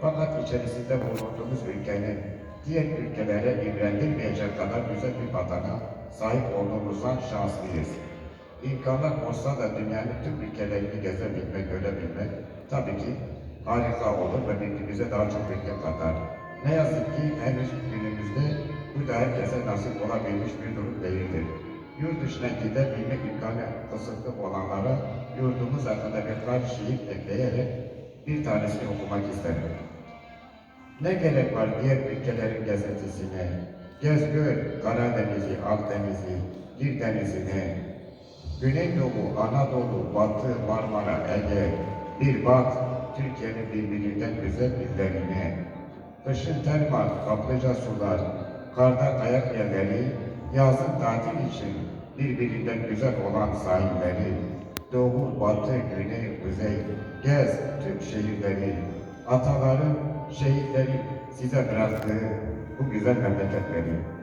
Fakat içerisinde bulunduğumuz ülkenin diğer ülkelere imrendirmeyecek kadar güzel bir vatana sahip olduğumuzdan şanslıyız. İmkanlar olsa da dünyanın tüm ülkelerini gezebilmek, görebilmek tabii ki harika olur ve birbirimize daha çok bilgi katar. Ne yazık ki henüz günümüzde bu da herkese nasip olabilmiş bir durum değildir. Yurt dışına gidebilmek imkanı kısıtlı olanlara yurdumuz hakkında birkaç şiir ekleyerek bir tanesini okumak isterim. Ne gerek var diğer ülkelerin gazetesine? Gez gör Karadeniz'i, Akdeniz'i, Gir denizine. Güneydoğu, Anadolu, Batı, Marmara, Ege. Bir bak Türkiye'nin birbirinden güzel illerine. Kışın termal, kaplıca sular, karda kayak yerleri, yazın tatil için birbirinden güzel olan sahilleri. Doğu, batı, güney, kuzey, gez tüm şehirleri. Ataların, şehitlerin size bıraktığı bu güzel memleketleri.